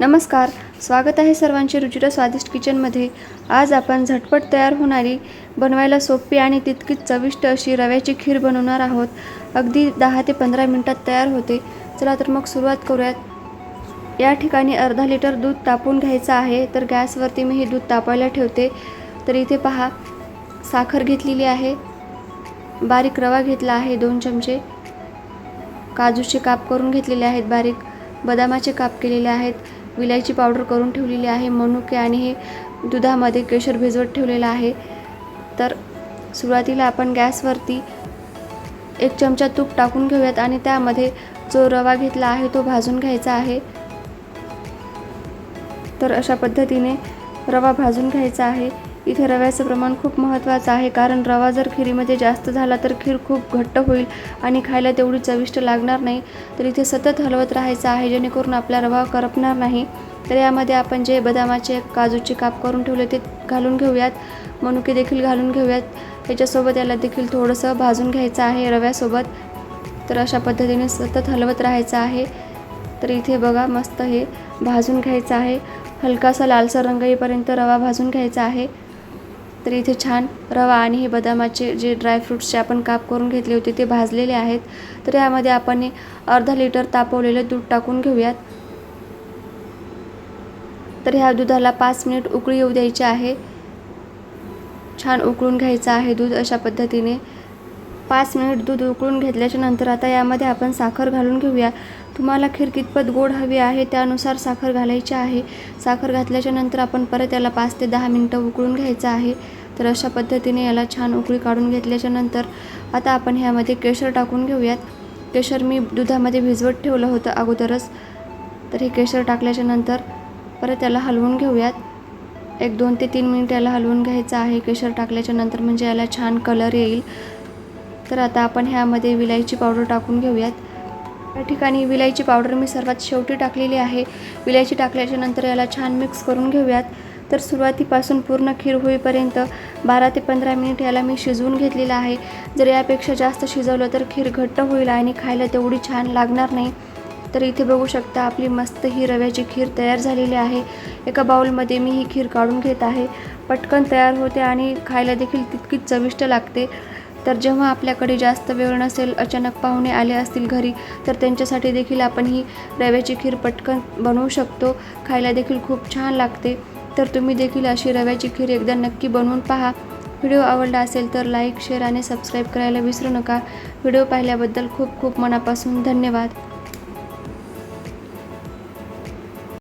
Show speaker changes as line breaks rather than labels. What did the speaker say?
नमस्कार स्वागत आहे सर्वांचे रुचिर स्वादिष्ट किचनमध्ये. आज आपण झटपट तयार होणारी बनवायला सोपी आणि तितकीच चविष्ट अशी रव्याची खीर बनवणार आहोत. अगदी दहा ते पंधरा मिनटात तयार होते. चला तर मग सुरुवात करूयात. या ठिकाणी अर्धा लिटर दूध तापून घ्यायचं आहे तर गॅसवरती मी हे दूध तापायला ठेवते. तर इथे पहा साखर घेतलेली आहे. बारीक रवा घेतला आहे दोन चमचे. काजूचे काप करून घेतलेले आहेत बारीक. बदामाचे काप केलेले आहेत. विलायची पावडर करून ठेवलेली आहे मनुके आणि हे दुधामध्ये केशर भिजवत ठेवलेलं आहे. तर सुरुवातीला आपण गॅसवरती एक चमचा तूप टाकून घेऊयात आणि त्यामध्ये जो रवा घेतला आहे तो भाजून घ्यायचा आहे. तर अशा पद्धतीने रवा भाजून घ्यायचा आहे. इथे रव्याचं प्रमाण खूप महत्त्वाचं आहे. कारण रवा जर खिरीमध्ये जास्त झाला तर खीर खूप घट्ट होईल आणि खायला तेवढी चविष्ट लागणार नाही. तर इथे सतत हलवत राहायचं आहे जेणेकरून आपला रवा करपणार नाही. तर यामध्ये आपण जे बदामाचे काजूचे काप करून ठेवले ते घालून घेऊयात. मनुके देखील घालून घेऊयात. याच्यासोबत याला देखील थोडंसं भाजून घ्यायचं आहे रव्यासोबत. तर अशा पद्धतीने सतत हलवत राहायचं आहे. तर इथे बघा मस्त हे भाजून घ्यायचं आहे. हलकासा लालसर रंग येईपर्यंत रवा भाजून घ्यायचा आहे. तर इथे छान रवा आणि हे बदामाचे जे ड्रायफ्रूट्सचे आपण काप करून घेतले होते ते भाजलेले आहेत. तर यामध्ये आपण अर्धा लिटर तापवलेलं दूध टाकून घेऊयात. तर ह्या दुधाला पाच मिनिट उकळी येऊ द्यायची आहे. छान उकळून घ्यायचं आहे दूध अशा पद्धतीने. पाच मिनिट दूध उकळून घेतल्याच्या नंतर आता यामध्ये आपण साखर घालून घेऊया. तुम्हाला खीर कितपत गोड हवी आहे त्यानुसार साखर घालायची आहे. साखर घातल्याच्या नंतर आपण परत याला पाच ते दहा मिनटं उकळून घ्यायचं आहे. तर अशा पद्धतीने याला छान उकळी काढून घेतल्याच्या नंतर आता आपण ह्यामध्ये केशर टाकून घेऊयात. केशर मी दुधामध्ये भिजवत ठेवलं होतं अगोदरच. तर हे केशर टाकल्याच्या नंतर परत याला हलवून घेऊयात. एक दोन ते तीन मिनिट याला हलवून घ्यायचं आहे. केशर टाकल्याच्या नंतर म्हणजे याला छान कलर येईल. तर आता आपण ह्यामध्ये विलायची पावडर टाकून घेऊयात. या ठिकाणी विलायची पावडर मी सर्वात शेवटी टाकलेली आहे. विलायची टाकल्याच्या नंतर याला छान मिक्स करून घेऊयात. तर सुरुवातीपासून पूर्ण खीर होईपर्यंत बारा ते पंधरा मिनिट याला मी शिजवून घेतलेलं आहे. जर यापेक्षा जास्त शिजवलं तर खीर घट्ट होईल आणि खायला तेवढी छान लागणार नाही. तर इथे बघू शकता आपली मस्त ही रव्याची खीर तयार झालेली आहे. एका बाऊलमध्ये मी ही खीर काढून घेत आहे. पटकन तयार होते आणि खायला देखील तितकीच चविष्ट लागते. तर जेव्हा आपल्याकडे जास्त वेळ नसेल अचानक पाहुणे आले असतील घरी तर त्यांच्यासाठी देखील आपण ही रव्याची खीर पटकन बनवू शकतो. खायला देखील खूप छान लागते. तर तुम्ही देखील अशी रव्याची खीर एकदा नक्की बनवून पहा. व्हिडिओ आवडला असेल तर लाईक शेअर आणि सबस्क्राईब करायला विसरू नका. व्हिडिओ पाहिल्याबद्दल खूप खूप मनापासून धन्यवाद.